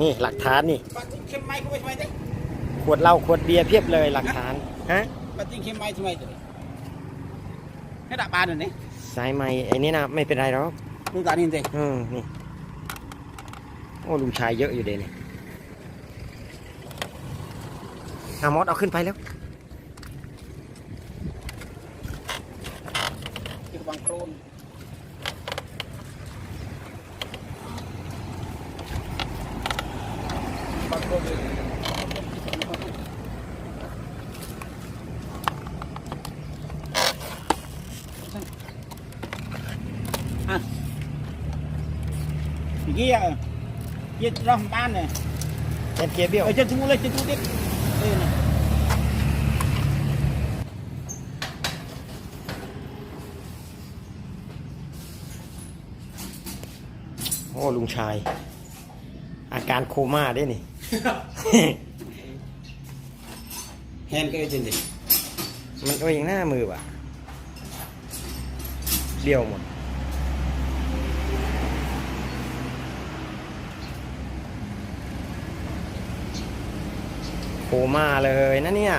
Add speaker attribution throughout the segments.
Speaker 1: นี่หลักฐานนี่ขวดเหล้าขวดเบียร์เพียบเลยหลักฐานฮะ
Speaker 2: ปลาติ้งเค็มไหมทำไมจ้ะให้ดับปลาหน่อยนี่
Speaker 1: สายไม้ไอ้นี่นะไม่เป็นไรหรอก
Speaker 2: ลุงตานี่เด้
Speaker 1: อืมนี่โอ้ลุงชายเยอะอยู่เด้เนี่ยหามอสเอาขึ้นไปแล้ว ghi à ghi
Speaker 2: ra phòng ban này chân kia biểu chân thu lên chân thu tiếp đây này ô lùng
Speaker 1: chài อาการโคม่าได้นี่
Speaker 2: แฮนก็จริงดิ
Speaker 1: มันเอาเองหน้ามือว่ะเบี้ยวหมดโคม่าเลยนะเนี่ย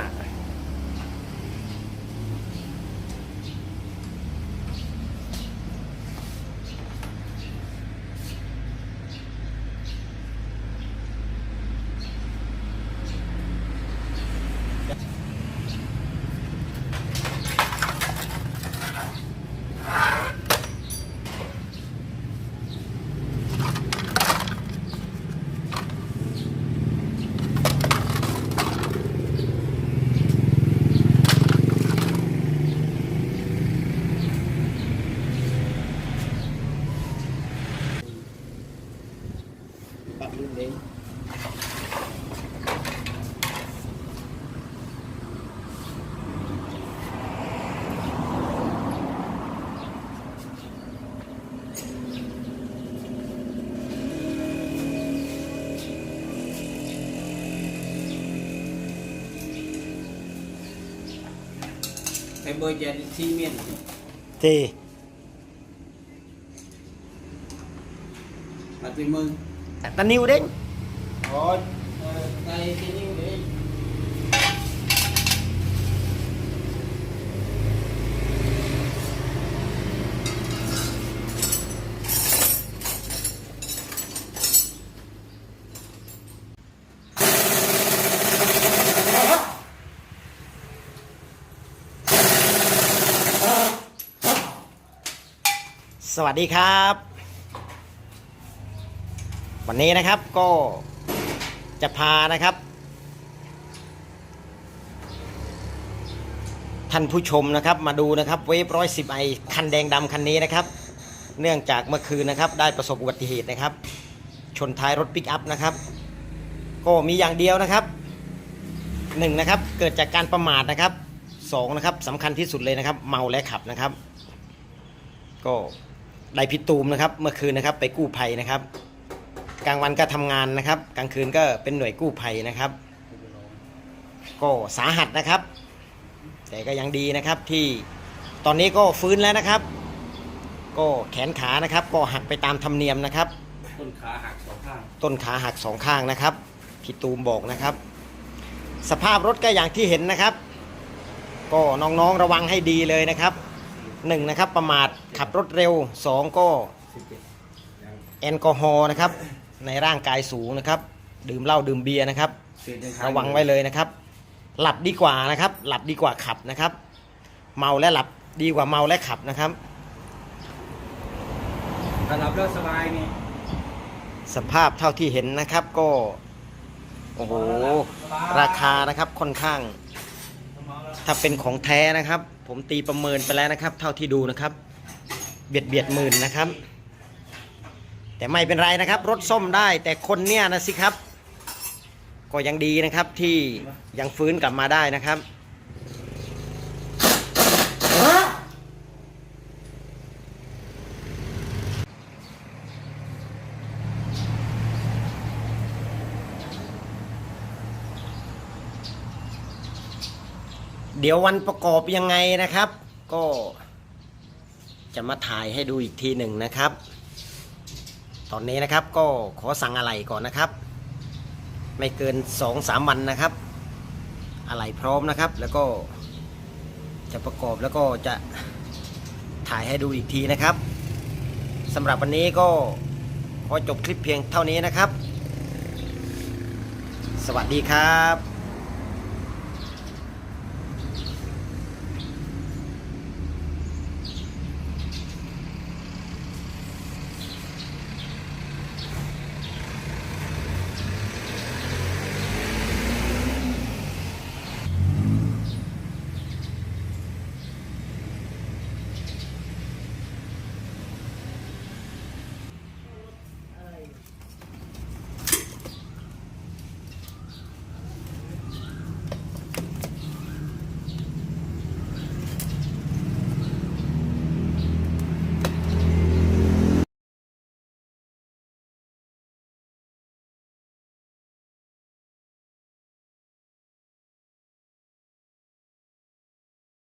Speaker 2: ไอเบอร์เจนที่เมียน
Speaker 1: ที
Speaker 2: มาตีมือ
Speaker 1: ตัตะนิวเด้ง
Speaker 2: อ๋อไอที่นิวเด้
Speaker 1: สวัสดีครับ วันนี้นะครับก็จะพานะครับ ท่านผู้ชมนะครับมาดูนะครับเวฟร้อยสิบไอคันแดงดำคันนี้นะครับ เนื่องจากเมื่อคืนนะครับ ได้ประสบอุบัติเหตุนะครับ ชนท้ายรถปิกอัพนะครับ ก็มีอย่างเดียวนะครับหนึ่งนะครับเกิดจากการประมาทนะครับสองนะครับสำคัญที่สุดเลยนะครับ เมาและขับนะครับ ก็ ได้พิตูมนะครับ เมื่อคืนนะครับ ไปกู้ภัยนะครับ กลางวันก็ทำงานนะครับ กลางคืนก็เป็นหน่วยกู้ภัยนะครับ ก็สาหัสนะครับ แต่ก็ยังดีนะครับที่ตอนนี้ก็ฟื้นแล้วนะครับ ก็แขนขานะครับ ก็หักไปตามธรรมเนียมนะครับ
Speaker 2: ต้นขาหักสองข้าง
Speaker 1: ต้นขาหักสองข้างนะครับพี่ตูมบอกนะครับ สภาพรถก็อย่างที่เห็นนะครับ ก็น้องๆระวังให้ดีเลยนะครับ หนึ่งนะครับ ประมาทขับรถเร็วสองก็แอลกอฮอล์นะครับ ในร่างกายสูงนะครับ ดื่มเหล้าดื่มเบียร์นะครับ ระวังไว้เลยนะครับ หลับดีกว่านะครับ หลับดีกว่าขับนะครับ เมาและหลับดีกว่าเมาและขับนะครับ
Speaker 2: ถ้าหลับแล้วสบายไง
Speaker 1: สภาพเท่าที่เห็นนะครับก็โอ้โหราคานะครับค่อนข้าง ถ้าเป็นของแท้นะครับ ผมตีประเมินไปแล้วนะครับ เท่าที่ดูนะครับ เบียดเบียดหมื่นนะครับ แต่ไม่เป็นไรนะครับ รถส้มได้แต่คนเนี่ยนะสิครับ ก็ยังดีนะครับที่ยังฟื้นกลับมาได้นะครับ เดี๋ยววันประกอบยังไงนะครับ ก็จะมาถ่ายให้ดูอีกทีหนึ่งนะครับ ตอนนี้นะครับก็ขอสั่งอะไรก่อนนะครับ ไม่เกิน2อสามวันนะครับ อะไรพร้อมนะครับ แล้วก็จะประกอบแล้วก็จะถ่ายให้ดูอีกทีนะครับสำหรับวันนี้ก็ขอจบคลิปเพียงเท่านี้นะครับ สวัสดีครับ